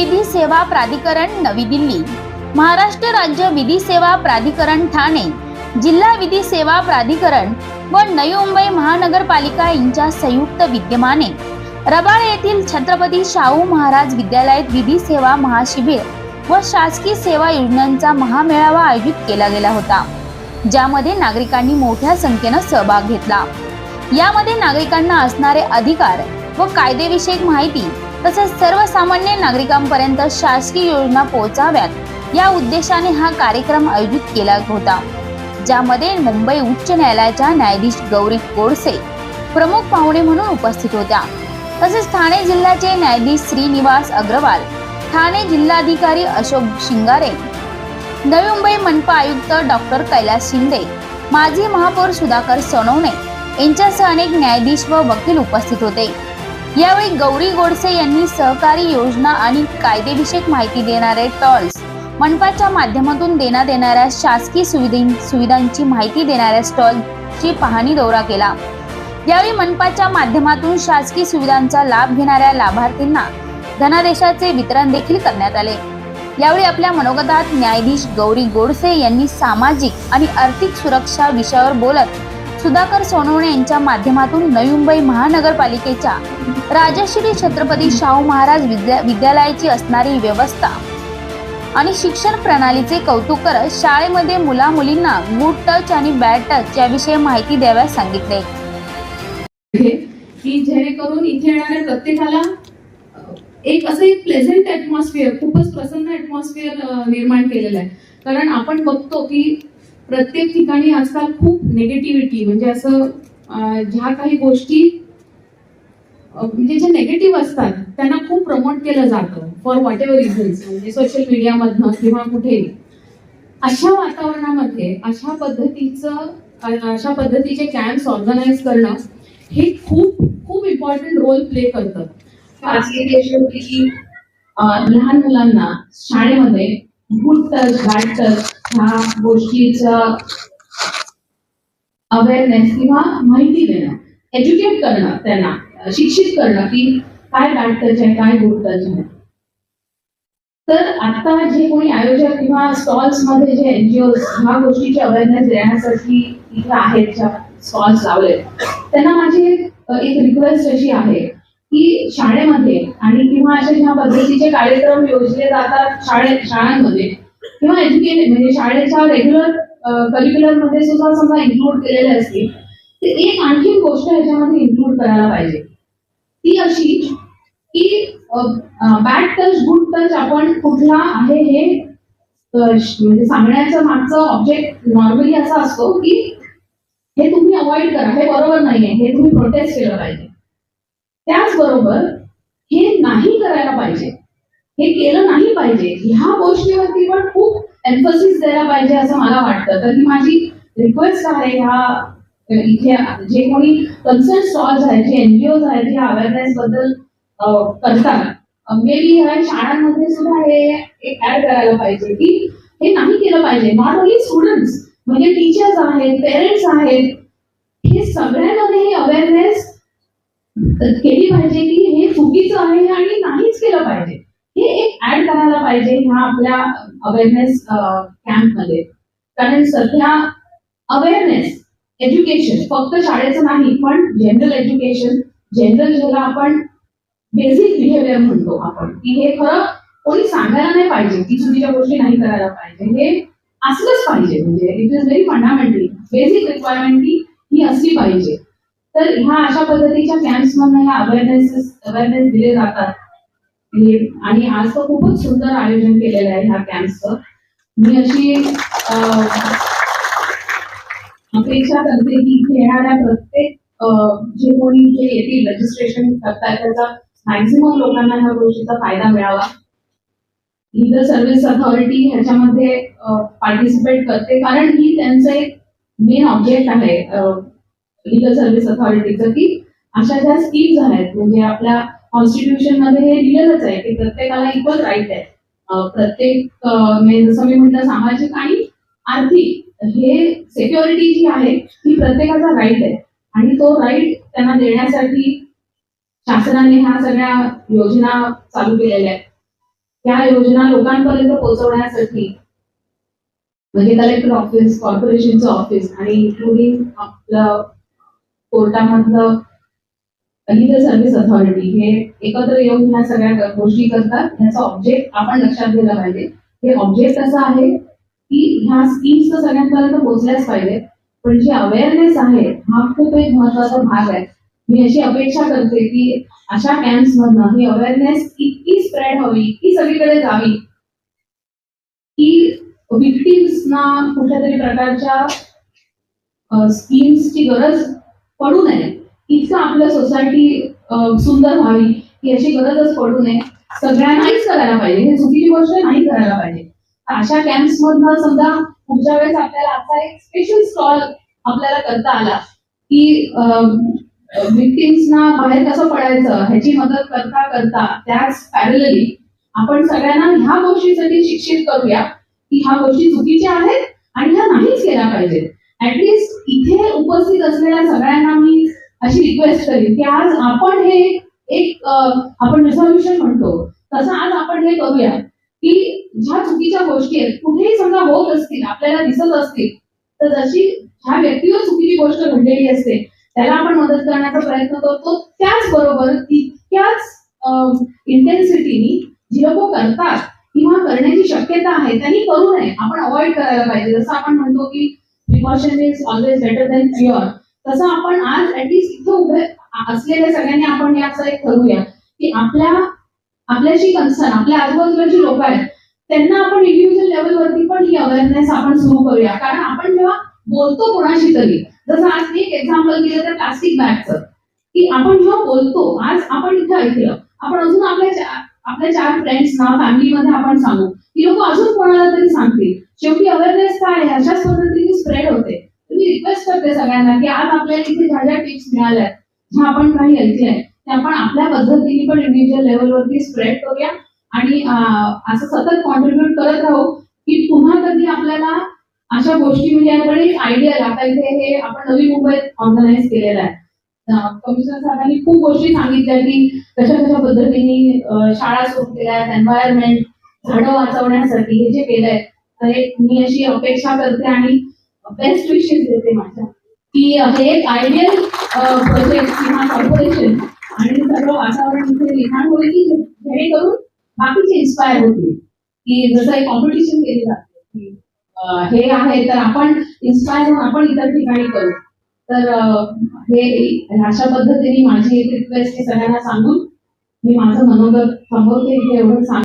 विधी सेवा प्राधिकरण नवी दिल्ली. महाराष्ट्र राज्य विधी सेवा प्राधिकरण ठाणे. जिल्हा विधी सेवा प्राधिकरण व नवी मुंबई महानगरपालिका यांच्या संयुक्त विद्यमाने. रबाळ येथील छत्रपती शाहू महाराज विद्यालयात विधी सेवा महाशिबिर व शासकीय सेवा योजनांचा महामेळावा आयोजित केला गेला होता ज्यामध्ये नागरिकांनी मोठ्या संख्येनं सहभाग घेतला. यामध्ये नागरिकांना असणारे अधिकार व कायदेविषयक माहिती तसेच सर्वसामान्य नागरिकांपर्यंत शासकीय योजना पोहोचाव्यात. या उद्देशाने हा कार्यक्रम आयोजित केला होता. ज्यामध्ये मुंबई उच्च न्यायालयाच्या न्यायाधीश गौरी गोडसे प्रमुख पाहुणे म्हणून उपस्थित होत्या. तसेच ठाणे जिल्ह्याचे न्यायाधीश श्रीनिवास अग्रवाल ठाणे जिल्हाधिकारी अशोक शिंगारे नवी मुंबई मनपा आयुक्त डॉक्टर कैलास शिंदे माजी महापौर सुधाकर सोनवणे यांच्यासह अनेक न्यायाधीश व वकील उपस्थित होते. यावेळी गौरी गोडसे यांनी सहकारी योजना आणि कायदेविषयक माहिती देणारे टॉल्स मनपाच्या माध्यमातून देण्यात येणाऱ्या शासकीय सुविधांची माहिती देणाऱ्या स्टॉलची पाहणी दौरा केला. यावेळी मनपाच्या माध्यमातून शासकीय सुविधांचा लाभ घेणाऱ्या लाभार्थींना धनादेशाचे वितरण देखील करण्यात आले. यावेळी आपल्या मनोगतात न्यायाधीश गौरी गोडसे यांनी सामाजिक आणि आर्थिक सुरक्षा विषयावर बोलत सुधाकर सोनवणे यांच्या माध्यमातून नवी मुंबई महानगरपालिकेच्या राजश्री छत्रपती शाहू महाराज विद्या विद्यालयाची असणारी व्यवस्था आणि शिक्षण प्रणालीचे कौतुक करत शाळेमध्ये मुला मुलींना गुड टच आणि बॅड टच याविषयी माहिती द्याव्यास सांगितले. की जेणेकरून इथे येणाऱ्या प्रत्येकाला एक असं एक प्लेझंट ऍटमॉस्फिअर खूपच प्रसन्न ऍटमॉस्फिअर निर्माण केलेलं आहे. कारण आपण बघतो की प्रत्येक ठिकाणी आजकाल खूप निगेटिव्हिटी म्हणजे असं ज्या काही गोष्टी म्हणजे जे नेगेटिव्ह असतात त्यांना खूप प्रमोट केलं जातं फॉर व्हॉट एव्हर रिझन्स म्हणजे सोशल मीडियामधनं किंवा कुठेही अशा वातावरणामध्ये अशा पद्धतीचं अशा पद्धतीचे कॅम्प्स ऑर्गनाईज करणं हे खूप खूप इम्पॉर्टंट रोल प्ले करतं. लहान मुलांना शाळेमध्ये गुड टच बॅड टच ह्या गोष्टीचा अवेअरनेस किंवा माहिती देणं एज्युकेट करणं त्यांना शिक्षित करणं की काय बॅड टच आहे काय गुड टच आहे तर आता जे कोणी आयोजक किंवा स्टॉल्समध्ये जे एनजीओ ह्या गोष्टीची अवेअरनेस देण्यासाठी इथे आहेत ज्या स्टॉल्स लावले त्यांना माझी एक रिक्वेस्ट अशी आहे की शाळेमध्ये आणि किंवा अशा ज्या पद्धतीचे कार्यक्रम योजले जातात शाळे शाळांमध्ये किंवा एज्युकेट म्हणजे शाळेच्या रेग्युलर करिक्युलरमध्ये सुद्धा समजा इन्क्लूड केलेले असतील ते एक आणखी गोष्ट ह्याच्यामध्ये इन्क्लूड करायला पाहिजे. ती अशी की बॅड टच गुड टच आपण कुठला आहे हे म्हणजे सांगण्याचं मागचं ऑब्जेक्ट नॉर्मली असा असतो की हे तुम्ही अवॉइड करा हे बरोबर नाहीये हे तुम्ही प्रोटेस्ट केलं पाहिजे. त्याचबरोबर हे नाही करायला पाहिजे. हे केलं नाही पाहिजे. ह्या गोष्टीवरती पण खूप एम्फोसिस द्यायला पाहिजे असं मला वाटतं. तर ही माझी रिक्वेस्ट आहे ह्या इथे जे कोणी कन्सर्न स्टॉल्स आहेत जे एनजीओ आहेत जे अवेअरनेस बद्दल करतात. मे बी ह्या शाळांमध्ये सुद्धा हे ऍड करायला पाहिजे की हे नाही केलं पाहिजे. नॉट ओनली स्टुडंट्स म्हणजे टीचर्स आहेत पेरेंट्स आहेत हे सगळ्यांमध्ये हे अवेअरनेस केली पाहिजे की हे चुकीचं आहे आणि नाहीच केलं पाहिजे हे एक ऍड करायला पाहिजे ह्या आपल्या अवेअरनेस कॅम्पमध्ये कारण सध्या अवेअरनेस एज्युकेशन फक्त शाळेचं नाही पण जनरल एज्युकेशन जनरल ज्याला आपण बेसिक बिहेवियर म्हणतो आपण की हे खरं कोणी सांगायला नाही पाहिजे की चुकीच्या गोष्टी नाही करायला पाहिजे. हे असलंच पाहिजे म्हणजे it is very fundamental basic requirement ही असली पाहिजे. तर ह्या अशा पद्धतीच्या कॅम्प्स मधून ह्या अवेअरनेस अवेअरनेस दिले जातात. आणि आज तर खूपच सुंदर आयोजन केलेलं आहे ह्या कॅम्पचं मी अशी अपेक्षा करते की येणाऱ्या प्रत्येक जे कोणी जे येतील रजिस्ट्रेशन करतात त्याचा मॅक्झिमम लोकांना ह्या गोष्टीचा फायदा मिळावा. लिगल सर्व्हिस अथॉरिटी ह्याच्यामध्ये पार्टिसिपेट करते कारण ही त्यांचं एक मेन ऑब्जेक्ट आहे लिगल सर्व्हिस अथॉरिटीचं की अशा ज्या स्कीम्स आहेत म्हणजे आपल्या कॉन्स्टिट्यूशनमध्ये हे दिलेलंच आहे की प्रत्येकाला इक्वल राईट आहे. प्रत्येक म्हणजे जसं मी म्हटलं सामाजिक आणि आर्थिक हे सिक्युरिटी जी आहे ही प्रत्येकाचा राईट आहे. आणि तो राईट त्यांना देण्यासाठी शासनाने ह्या सगळ्या योजना चालू केलेल्या आहेत. त्या योजना लोकांपर्यंत पोहोचवण्यासाठी म्हणजे कलेक्टर ऑफिस कॉर्पोरेशनचं ऑफिस आणि इन्क्लुडिंग आपलं कोर्टामधलं लिगल सर्व्हिस अथॉरिटी हे एकत्र येऊन ह्या सगळ्या गोष्टी करतात ह्याचा ऑब्जेक्ट आपण लक्षात दिला पाहिजे. हे ऑब्जेक्ट असं आहे? की ह्या स्कीम्स तर सगळ्यांपर्यंत पोहोचल्याच पाहिजे पण जी अवेअरनेस आहे हा खूप एक महत्त्वाचा भाग आहे. मी अशी अपेक्षा करते की अशा कॅम्प्स मधनं ही अवेअरनेस इतकी स्प्रेड हवी इतकी सगळीकडे जावी की विक्टिम्सना कुठल्या तरी प्रकारच्या स्कीम्सची गरज पडू नये. इतकं आपलं सोसायटी सुंदर व्हावी ही अशी गरजच पडू नये. सगळ्यांनाच करायला पाहिजे. हे चुकीची गोष्ट नाही करायला पाहिजे. अशा कॅम्प्स मधनं समजा पुढच्या वेळेस आपल्याला असा एक स्पेशल स्टॉल आपल्याला करता आला की विक्टिम्सना बाहेर कसं पडायचं ह्याची मदत करता करता त्याच पॅरलली आपण सगळ्यांना ह्या गोष्टीसाठी शिक्षित करूया की ह्या गोष्टी चुकीच्या आहेत आणि ह्या नाहीच केल्या पाहिजेत. ऍटलिस्ट इथे उपस्थित असलेल्या सगळ्यांना मी अशी रिक्वेस्ट करेन की आज आपण हे एक आपण रिझॉल्युशन म्हणतो तसं आज आपण हे करूया. की ज्या चुकीच्या गोष्टी आहेत कुठेही समजा होत असतील आपल्याला दिसत असतील तर जशी ह्या व्यक्तीवर चुकीची गोष्ट घडलेली असते त्याला आपण मदत करण्याचा प्रयत्न करतो. त्याचबरोबर तितक्याच इंटेन्सिटीनी जी लोक करतात किंवा करण्याची शक्यता आहे त्यांनी करू नये. आपण अवॉइड करायला पाहिजे. जसं आपण म्हणतो की precaution is always better than cure तसं आपण आज ऍटलिस्ट इथं उभे असलेल्या सगळ्यांनी आपण याचं एक ठरवूया की आपल्या आपल्याशी कन्सर्न आपल्या आजूबाजूला लोक आहेत त्यांना आपण इंडिव्हिज्युअल लेवलवरती पण ही अवेअरनेस आपण सुरू करूया. कारण आपण जेव्हा बोलतो कोणाशी तरी जसं आज मी एक एक्झाम्पल दिलं तर प्लास्टिक बॅगचं की आपण जेव्हा बोलतो आज आपण इथे ऐकलं आपण अजून आपल्या आपल्या चार फ्रेंड्सना फॅमिलीमध्ये आपण सांगू की लोक अजून कोणाला तरी सांगतील. शेवटी अवेअरनेस काय आहे? अशाच पद्धतीने स्प्रेड होते. मी रिक्वेस्ट करते सगळ्यांना की आज आपल्याला इथे ज्या ज्या टिप्स मिळाल्या ज्या आपण काही ऐकलंय त्या आपण आपल्या पद्धतीने पण इंडिव्हिज्युअल लेवलवरती स्प्रेड करूया. आणि असं सतत कॉन्ट्रीब्युट करत राहू की पुन्हा कधी आपल्याला अशा गोष्टी म्हणजे याकडे आयडिया आता इथे हे आपण नवी मुंबईत ऑर्गनाईज केलेलं आहे. कमिशनर साहेबांनी खूप गोष्टी सांगितल्या की कशा कशा पद्धतीने शाळा सुरू केल्या आहेत एन्व्हायरमेंट झाडं वाचवण्यासाठी हे जे केलंय तर हे मी अशी अपेक्षा करते आणि बेस्ट विशेष देते माझ्या. की हे एक आयडियल प्रोजेक्ट किंवा कॉर्पोरेशन आणि सर्व वातावरण इथे निर्माण होईल की जेणेकरून बाकीचे इन्स्पायर होतील. की जसं एक कॉम्पिटिशन केली जाते की हे आहे तर आपण इन्स्पायर होऊन आपण इतर ठिकाणी करू. तर हे अशा पद्धतीने माझी एक रिक्वेस्ट सगळ्यांना सांगून. मी माझं मनोगत थांबवते इथे एवढं सांग